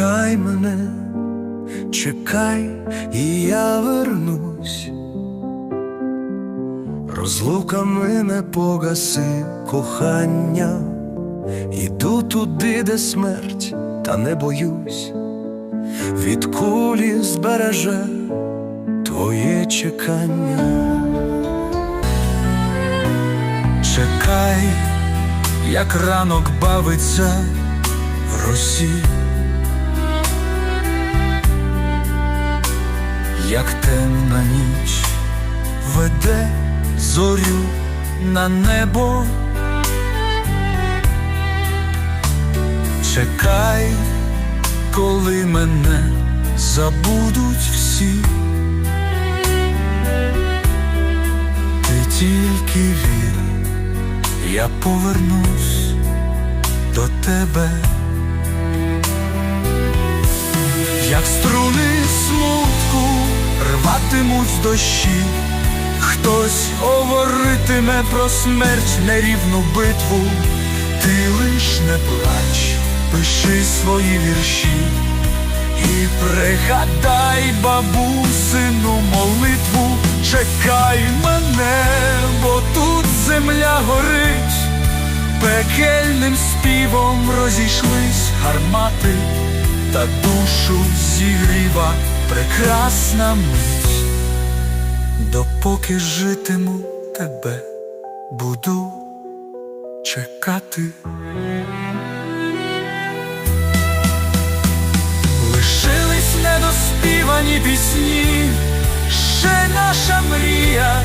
Чекай мене, чекай, і я вернусь. Розлука мене погаси кохання, іду туди, де смерть, та не боюсь, від кулі збереже твоє чекання. Чекай, як ранок бавиться в росі, як темна ніч веде зорю на небо. Чекай, коли мене забудуть всі. Ти тільки вір, я повернусь до тебе, як струни смутку рватимуть дощі, хтось говоритиме про смерть нерівну битву, ти лиш не плач, пиши свої вірші. І пригадай бабусину молитву, чекай мене, бо тут земля горить, пекельним співом розійшлись гармати, та душу зігріва прекрасна мить, допоки житиму тебе, буду чекати. Лишились недоспівані пісні, ще наша мрія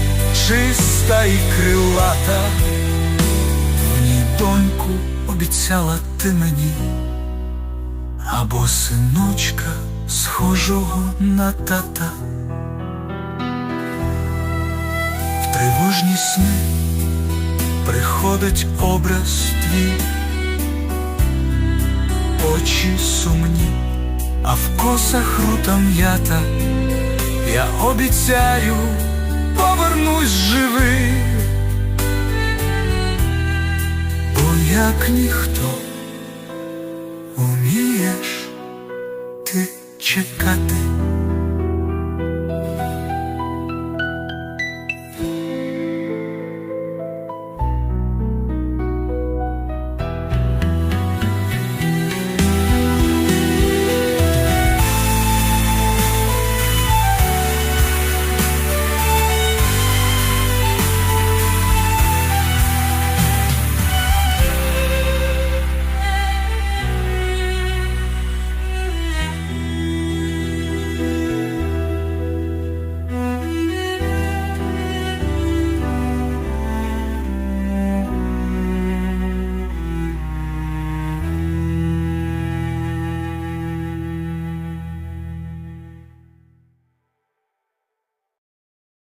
чиста і крилата. В ній доньку обіцяла ти мені, або синочка, схожого на тата. В тривожні сни приходить образ твій. Очі сумні, а в косах рута м'ята, я обіцяю, повернусь живий, бо як ніхто чекати.